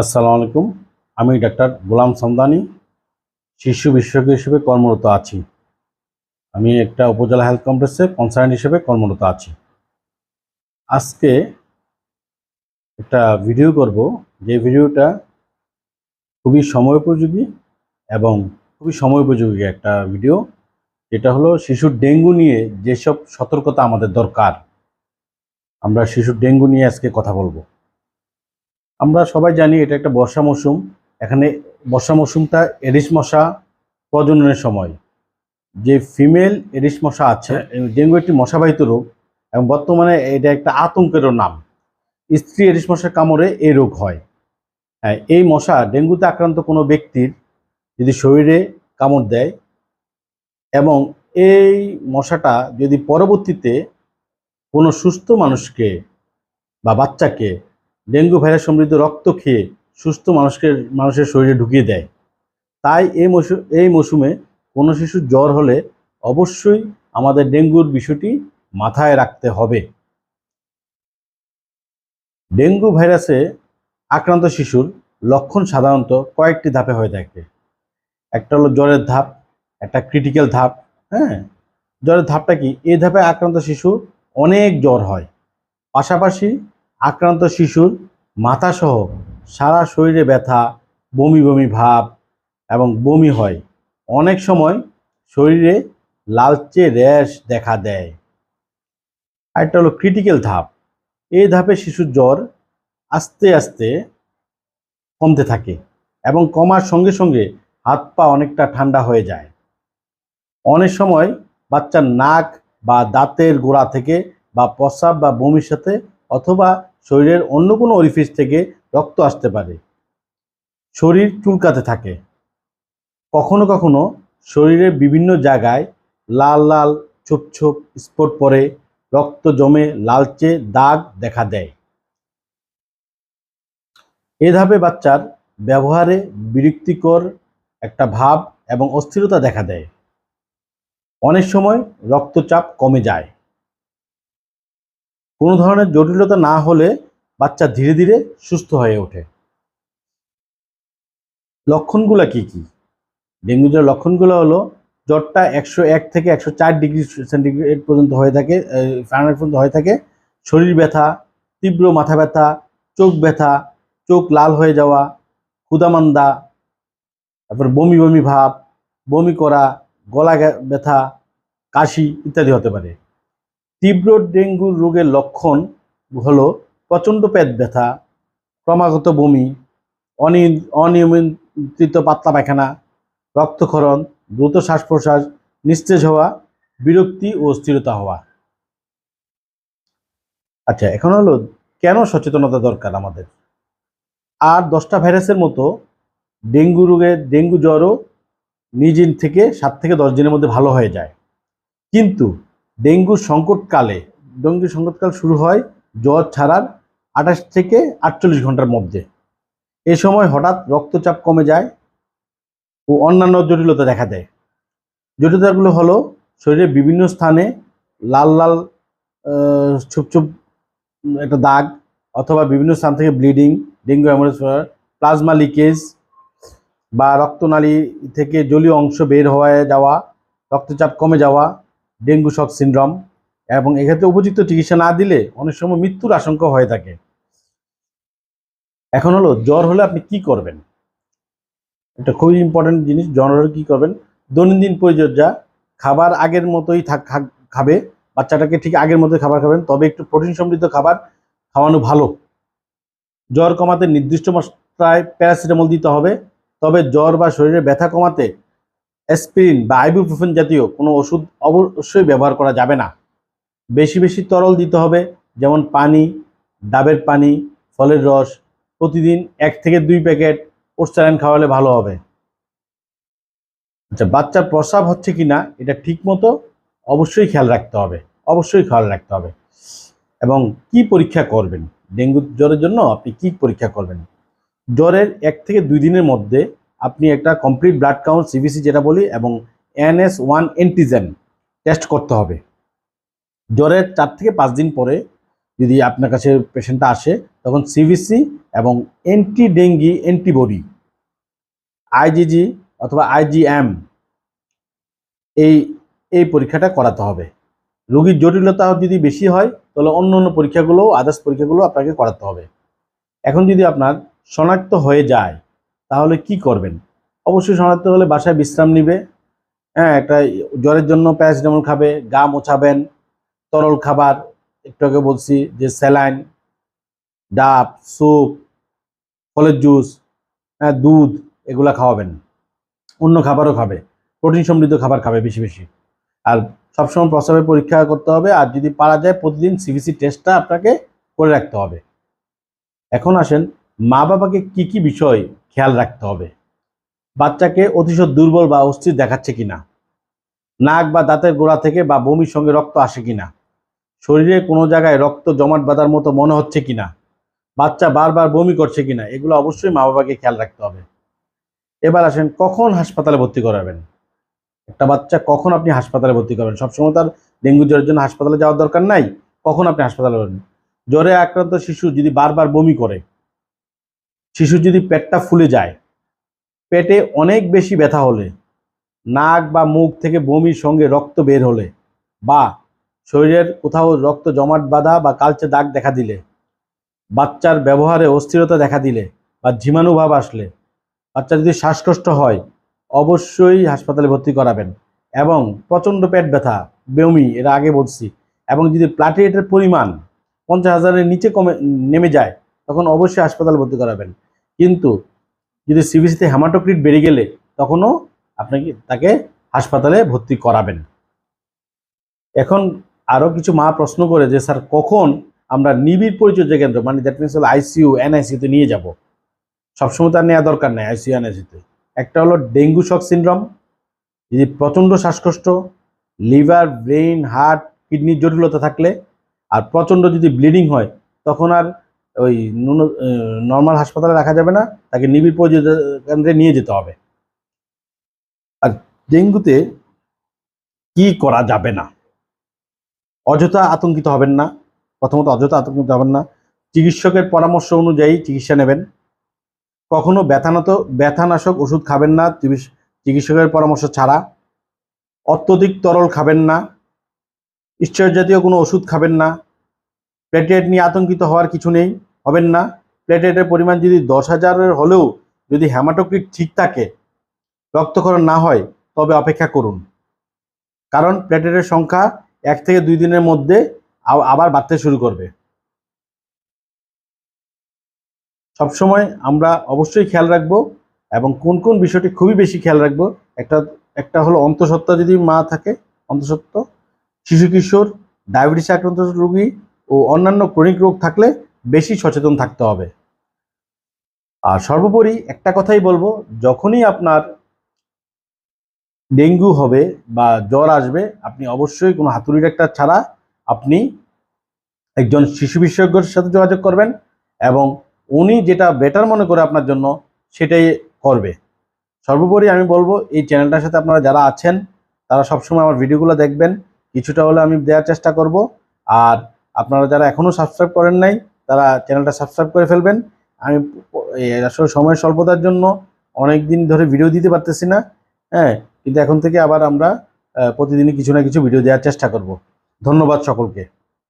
আসসালামু আলাইকুম। আমি ডাক্তার গোলাম সামদানি শিশু বিশেষজ্ঞ হিসেবে কর্মরত আছি। আমি একটা উপজেলা হেলথ কমপ্লেক্সে কনসার্ন হিসেবে কর্মরত আছি। আজকে একটা ভিডিও করব। যে ভিডিওটা খুবই সময়োপযোগী এবং খুবই সময়োপযোগী একটা ভিডিও। যেটা হলো শিশুর ডেঙ্গু নিয়ে যেসব সতর্কতা আমাদের দরকার। আমরা শিশুর ডেঙ্গু নিয়ে আজকে কথা বলব। আমরা সবাই জানি এটা একটা বর্ষা মৌসুম। এখানে বর্ষা মৌসুমটা এডিস মশা প্রজননের সময়। যে ফিমেল এডিস মশা আছে ডেঙ্গু একটি মশাবাহিত রোগ এবং বর্তমানে এটা একটা আতঙ্কেরও নাম। স্ত্রী এডিস মশার কামড়ে এই রোগ হয়। হ্যাঁ এই মশা ডেঙ্গুতে আক্রান্ত কোনো ব্যক্তির যদি শরীরে কামড় দেয় এবং এই মশাটা যদি পরবর্তীতে কোনো সুস্থ মানুষকে বা বাচ্চাকে ডেঙ্গু ভাইরাস সমৃদ্ধ রক্ত খেয়ে সুস্থ মানুষকে, মানুষের শরীরে ঢুকিয়ে দেয়। তাই এই মৌসুম এই মৌসুমে কোনো শিশুর জ্বর হলে অবশ্যই আমাদের ডেঙ্গুর বিষয়টি মাথায় রাখতে হবে। ডেঙ্গু ভাইরাসে আক্রান্ত শিশুর লক্ষণ সাধারণত কয়েকটি ধাপে হয়ে থাকে। একটা হলো জ্বরের ধাপ, একটা ক্রিটিক্যাল ধাপ হ্যাঁ? জ্বরের ধাপটা কি? এই ধাপে আক্রান্ত শিশু অনেক জ্বর হয়। পাশাপাশি আক্রান্ত শিশুর মাথাসহ সারা শরীরে ব্যথা, বমি বমি ভাব এবং বমি হয়। অনেক সময় শরীরে লালচে র্যাশ দেখা দেয়। আরেকটা হলো ক্রিটিক্যাল ধাপ। এই ধাপে শিশুর জ্বর আস্তে আস্তে কমতে থাকে এবং কমার সঙ্গে সঙ্গে হাত পা অনেকটা ঠান্ডা হয়ে যায়। অনেক সময় বাচ্চার নাক বা দাঁতের গোড়া থেকে বা প্রস্রাব বা বমির সাথে অথবা শরীরের অন্য কোনো অরিফিস থেকে রক্ত আসতে পারে। শরীর চুলকাতে থাকে। কখনো কখনো শরীরের বিভিন্ন জায়গায় লাল লাল, ছোপ ছোপ স্পট পরে রক্ত জমে লালচে দাগ দেখা দেয়। এ ধাপে বাচ্চার ব্যবহারে বিরক্তিকর একটা ভাব এবং অস্থিরতা দেখা দেয়। অনেক সময় রক্তচাপ কমে যায়। কোনো ধরনের জটিলতা না হলে বাচ্চা ধীরে ধীরে সুস্থ হয়ে ওঠে। লক্ষণগুলো কি কি? ডেঙ্গু জ্বরের লক্ষণগুলো হলো, জ্বরটা একশো এক থেকে একশো চার ডিগ্রি সেন্টিগ্রেড পর্যন্ত হয়ে থাকে ফারেনহাইট পর্যন্ত হয়ে থাকে, শরীর ব্যথা, তীব্র মাথা ব্যথা, চোখ ব্যথা, চোখ লাল হয়ে যাওয়া ক্ষুদামান্দা তারপর বমি বমি ভাব, বমি করা, গলা ব্যথা, কাশি ইত্যাদি হতে পারে। তীব্র ডেঙ্গু রোগের লক্ষণ হলো প্রচণ্ড পেট ব্যথা, ক্রমাগত বমি, অনি- অনিয়মিত পাতলা পায়খানা, রক্তক্ষরণ, দ্রুত শ্বাস প্রশ্বাস নিস্তেজ হওয়া, বিরক্তি ও স্থিরতা হওয়া। আচ্ছা এখন হলো কেন সচেতনতা দরকার আমাদের? আর দশটা ভাইরাসের মতো ডেঙ্গু রোগের ডেঙ্গু জ্বরও নিজের থেকে সাত থেকে দশ দিনের মধ্যে ভালো হয়ে যায়। কিন্তু ডেঙ্গুর সংকটকালে ডেঙ্গুর সংকটকাল শুরু হয় জ্বর ছাড়ার আঠাশ থেকে আটচল্লিশ ঘণ্টার মধ্যে। এ সময় হঠাৎ রক্তচাপ কমে যায় ও অন্যান্য জটিলতা দেখা দেয়। জটিলতাগুলো হলো শরীরের বিভিন্ন স্থানে লাল লাল ছোপ ছোপ একটা দাগ অথবা বিভিন্ন স্থান থেকে bleeding, dengue haemorrhage plasma leakage বা রক্তনালী থেকে জলীয় অংশ বের হয়ে যাওয়া, রক্তচাপ কমে যাওয়া ডেঙ্গু শক সিনড্রোম এবং এক্ষেত্রে উপযুক্ত চিকিৎসা না দিলে অনেক সময় মৃত্যুর আশঙ্কা হয়ে থাকে। এখন হলো, জ্বর হলে আপনি কি করবেন? এটা খুবই ইম্পর্টেন্ট জিনিস, জ্বর হলে কী করবেন? দৈনন্দিন পরিচর্যা খাবার আগের মতোই থাক খাবে। বাচ্চাটাকে ঠিক আগের মতোই খাবার খাবেন, তবে একটু প্রোটিন সমৃদ্ধ খাবার খাওয়ানো ভালো। জ্বর কমাতে নির্দিষ্ট মাত্রায় প্যারাসিটামল দিতে হবে, তবে জ্বর বা শরীরে ব্যথা কমাতে অ্যাসপিরিন বা আইবুপ্রোফেন জাতীয় কোনো ওষুধ অবশ্যই ব্যবহার করা যাবে না। বেশি বেশি তরল দিতে হবে, যেমন পানি, ডাবের পানি, ফলের রস, প্রতিদিন এক থেকে দুই প্যাকেট ওরসালাইন খাওয়ালে ভালো হবে। আচ্ছা বাচ্চার প্রস্রাব হচ্ছে কি না এটা ঠিক মতো অবশ্যই খেয়াল রাখতে হবে, অবশ্যই খেয়াল রাখতে হবে। এবং কি পরীক্ষা করবেন? ডেঙ্গু জ্বরের জন্য আপনি কি পরীক্ষা করবেন? জ্বরের এক থেকে দুই দিনের মধ্যে আপনি একটা কমপ্লিট ব্লাড কাউন্ট সিবিসি যেটা বলি, এবং এনএস ওয়ান অ্যান্টিজেন টেস্ট করতে হবে। জ্বরের চার থেকে পাঁচ দিন পরে যদি আপনার কাছে পেশেন্টটা আসে, তখন সিবিসি এবং অ্যান্টি ডেঙ্গি অ্যান্টিবডি আইজিজি অথবা আইজিএম এই এই পরীক্ষাটা করাতে হবে। রোগীর জটিলতা যদি বেশি হয়, তাহলে অন্য অন্য পরীক্ষাগুলো আদার্স পরীক্ষাগুলো আপনাকে করাতে হবে। এখন যদি আপনার শনাক্ত হয়ে যায় তাহলে কি করবেন? অবশ্যই শনাক্ত হলে বাসায় বিশ্রাম নিবে। হ্যাঁ একটা জ্বরের জন্য প্যারাসিটামল খাবে, গা মোছাবেন, তরল খাবার, একটু আগে বলছি যে স্যালাইন, ডাব, স্যুপ, ফলের জুস হ্যাঁ দুধ, এগুলা খাওয়াবেন। অন্য খাবারও খাবে, প্রোটিন সমৃদ্ধ খাবার খাবে বেশি বেশি। আর সবসময় প্রস্রাবের পরীক্ষা করতে হবে, আর যদি পারা যায় প্রতিদিন সিবিসি টেস্টটা আপনাকে করে রাখতে হবে। এখন আসেন মা বাবাকে কি কি বিষয় খেয়াল রাখতে হবে। বাচ্চাকে অতিশয় দুর্বল বা অস্থির দেখাচ্ছে কিনা? নাক বা দাঁতের গোড়া থেকে বা বমির সঙ্গে রক্ত আসে কিনা? শরীরে কোনো জায়গায় রক্ত জমাট বাঁধার মতো মনে হচ্ছে কিনা? বাচ্চা বারবার বমি করছে কিনা? এগুলো অবশ্যই মা বাবাকে খেয়াল রাখতে হবে। এবার আসেন, কখন হাসপাতালে ভর্তি করাবেন? একটা বাচ্চা কখন আপনি হাসপাতালে ভর্তি করবেন? সবসময় তার ডেঙ্গু জ্বরের জন্য হাসপাতালে যাওয়ার দরকার নাই। কখন আপনি হাসপাতালে জ্বরে আক্রান্ত শিশু যদি বারবার বমি করে শিশু যদি পেটটা ফুলে যায়, পেটে অনেক বেশি ব্যথা হলে, নাক বা মুখ থেকে বমির সঙ্গে রক্ত বের হলে বা শরীরের কোথাও রক্ত জমাট বাঁধা বা কালচে দাগ দেখা দিলে, বাচ্চার ব্যবহারে অস্থিরতা দেখা দিলে বা ঝিমানুভাব আসলে বাচ্চার যদি শ্বাসকষ্ট হয়, অবশ্যই হাসপাতালে ভর্তি করাবেন এবং প্রচণ্ড পেট ব্যথা, বমি, এর আগে বলছি এবং যদি প্লাটিলেটের পরিমাণ পঞ্চাশ হাজারের নিচে কমে, নেমে যায় তখন অবশ্যই হাসপাতালে ভর্তি করাবেন। কিন্তু যদি সিবিসিতে হেমাটোক্রিট বেড়ে গেলে, তখনও আপনাকে তাকে হাসপাতালে ভর্তি করাবেন। এখন আরও কিছু মা প্রশ্ন করে যে, স্যার, কখন আমরা নিবিড় পরিচর্যা কেন্দ্র মানে দ্যাট মিনস হলো আইসিইউ এনআইসিউতে নিয়ে যাব? সবসময় তার নেওয়া দরকার নেই আইসিইউ এনআইসিউতে একটা হলো ডেঙ্গু শক সিনড্রোম, যদি প্রচণ্ড শ্বাসকষ্ট, লিভার, ব্রেইন, হার্ট, কিডনির জটিলতা থাকলে, আর প্রচণ্ড যদি ব্লিডিং হয়, তখন আর ওই ন্যূন নর্মাল হাসপাতালে রাখা যাবে না, তাকে নিবিড় কেন্দ্রে নিয়ে যেতে হবে। আর ডেঙ্গুতে কি করা যাবে না? অযথা আতঙ্কিত হবেন না, প্রথমত অযথা আতঙ্কিত হবেন না। চিকিৎসকের পরামর্শ অনুযায়ী চিকিৎসা নেবেন। কখনো ব্যথানত, ব্যথানাশক ওষুধ খাবেন না চিকিৎসকের পরামর্শ ছাড়া। অত্যধিক তরল খাবেন না। জাতীয় কোনো ওষুধ খাবেন না। প্লেটলেট নিয়ে আতঙ্কিত হওয়ার কিছু নেই। হবেন না। প্লেটলেটের পরিমাণ যদি দশ হাজারের হলেও যদি হ্যামাটোক্রিট ঠিক থাকে, রক্তক্ষরণ না হয়, তবে অপেক্ষা করুন। কারণ প্লেটলেটের সংখ্যা এক থেকে দুই দিনের মধ্যে আবার বাড়তে শুরু করবে। সবসময় আমরা অবশ্যই খেয়াল রাখব এবং কোন কোন বিষয়টি খুবই বেশি খেয়াল রাখব। একটা একটা হলো অন্তঃসত্ত্বা যদি মা থাকে, অন্তঃসত্ত্ব, শিশু কিশোর, ডায়াবেটিস আক্রান্ত রোগী ও অন্যান্য ক্রনিক রোগ থাকলে বেশি সচেতন থাকতে হবে। আর সর্বোপরি একটা কথাই বলব, যখনই আপনার ডেঙ্গু হবে বা জ্বর আসবে, আপনি অবশ্যই কোনো হাতুড়ি ডাক্তার ছাড়া আপনি একজন শিশু বিশেষজ্ঞের সাথে যোগাযোগ করবেন এবং উনি যেটা বেটার মনে করে আপনার জন্য সেটাই করবে। সর্বোপরি আমি বলব, এই চ্যানেলটার সাথে আপনারা যারা আছেন, তারা সবসময় আমার ভিডিওগুলো দেখবেন। কিছুটা হলে আমি দেওয়ার চেষ্টা করব। আর আপনারা যারা এখনও সাবস্ক্রাইব করেন নাই তারা চ্যানেলটা সাবস্ক্রাইব করে ফেলবেন। আমি আসলে সময় স্বল্পতার জন্য অনেক দিন ধরে ভিডিও দিতে পারতেছি না হ্যাঁ? কিন্তু এখন থেকে আবার আমরা প্রতিদিনই কিছু না কিছু ভিডিও দেওয়ার চেষ্টা করব। ধন্যবাদ সকলকে।